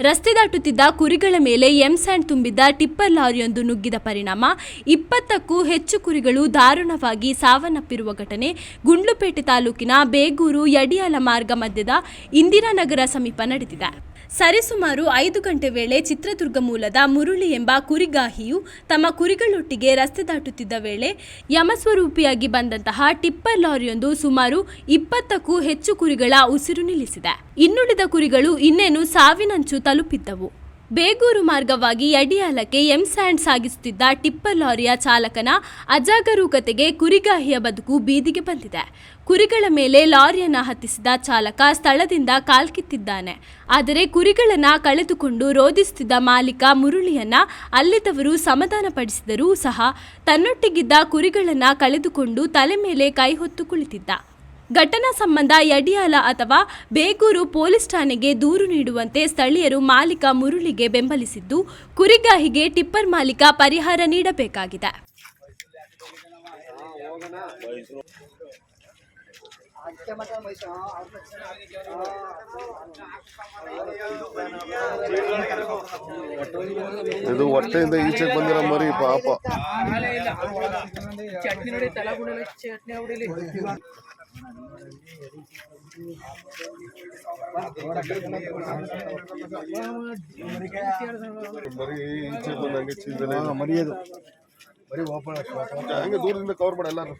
ರಸ್ತೆ ದಾಟುತ್ತಿದ್ದ ಕುರಿಗಳ ಮೇಲೆ ಎಂಸ್ಯಾಂಡ್ ತುಂಬಿದ್ದ ಟಿಪ್ಪರ್ ಲಾರಿಯೊಂದು ನುಗ್ಗಿದ ಪರಿಣಾಮ. ಇಪ್ಪತ್ತಕ್ಕೂ ಹೆಚ್ಚು ಕುರಿಗಳು ದಾರುಣವಾಗಿ ಸಾವನ್ನಪ್ಪಿರುವ ಘಟನೆ ಗುಂಡ್ಲುಪೇಟೆ ತಾಲೂಕಿನ ಬೇಗೂರು ಯಡಿಯಾಲ ಮಾರ್ಗ ಮಧ್ಯದ ಇಂದಿರಾನಗರ ಸಮೀಪ ನಡೆದಿದೆ. ಸರಿಸುಮಾರು ಐದು ಗಂಟೆ ವೇಳೆ ಚಿತ್ರದುರ್ಗ ಮೂಲದ ಮುರುಳಿ ಎಂಬ ಕುರಿಗಾಹಿಯು ತಮ್ಮ ಕುರಿಗಳೊಟ್ಟಿಗೆ ರಸ್ತೆ ದಾಟುತ್ತಿದ್ದ ವೇಳೆ ಯಮಸ್ವರೂಪಿಯಾಗಿ ಬಂದಂತಹ ಟಿಪ್ಪರ್ ಲಾರಿಯೊಂದು ಸುಮಾರು ಇಪ್ಪತ್ತಕ್ಕೂ ಹೆಚ್ಚು ಕುರಿಗಳ ಉಸಿರು ನಿಲ್ಲಿಸಿದೆ. ಇನ್ನುಳಿದ ಕುರಿಗಳು ಇನ್ನೇನು ಸಾವಿನಂಚು ತಲುಪಿದ್ದವು. ಬೇಗೂರು ಮಾರ್ಗವಾಗಿ ಅಡಿಯಾಲಕ್ಕೆ ಎಂ ಸ್ಯಾಂಡ್ ಸಾಗಿಸುತ್ತಿದ್ದ ಟಿಪ್ಪರ್ ಲಾರಿಯ ಚಾಲಕನ ಅಜಾಗರೂಕತೆಗೆ ಕುರಿಗಾಹಿಯ ಬದುಕು ಬೀದಿಗೆ ಬಂದಿದೆ. ಕುರಿಗಳ ಮೇಲೆ ಲಾರಿಯನ್ನು ಹತ್ತಿಸಿದ ಚಾಲಕ ಸ್ಥಳದಿಂದ ಕಾಲ್ಕಿತ್ತಿದ್ದಾನೆ ಆದರೆ ಕುರಿಗಳನ್ನು ಕಳೆದುಕೊಂಡು ರೋಧಿಸುತ್ತಿದ್ದ ಮಾಲೀಕ ಮುರುಳಿಯನ್ನ ಅಲ್ಲಿದ್ದವರು ಸಮಾಧಾನಪಡಿಸಿದರೂ ಸಹ ತನ್ನೊಟ್ಟಿಗಿದ್ದ ಕುರಿಗಳನ್ನು ಕಳೆದುಕೊಂಡು ತಲೆ ಮೇಲೆ ಕೈ ಹೊತ್ತು ಕುಳಿತಿದ್ದ. ಘಟನಾ ಸಂಬಂಧ ಯಡಿಯಾಲ ಅಥವಾ ಬೇಗೂರು ಪೊಲೀಸ್ ಠಾಣೆಗೆ ದೂರು ನೀಡುವಂತೆ ಸ್ಥಳೀಯರು ಮಾಲೀಕ ಮುರುಳಿಗೆ ಬೆಂಬಲಿಸಿದ್ದು ಕುರಿಗಾಹಿಗೆ ಟಿಪ್ಪರ್ ಮಾಲೀಕ ಪರಿಹಾರ ನೀಡಬೇಕಾಗಿದೆ. ಇದು ಹೊಟ್ಟೆಯಿಂದ ಈಚೆ ಬಂದಿರೋ ಮರಿ ಪಾಪ. ಚಟ್ನಿ ನೋಡಿ ತಲೆ ಚಟ್ನಿ ಹೊಡಿಲಿ ಮರಿ ಈಚೆಗೆ ಬಂದಂಗೆ ಚೀಲದಲ್ಲಿ ಮರಿಯೋದು ಬರೀ ಓಪನ್ ಹಂಗೆ ದೂರದಿಂದ ಕವರ್ ಮಾಡಿ ಎಲ್ಲಾರು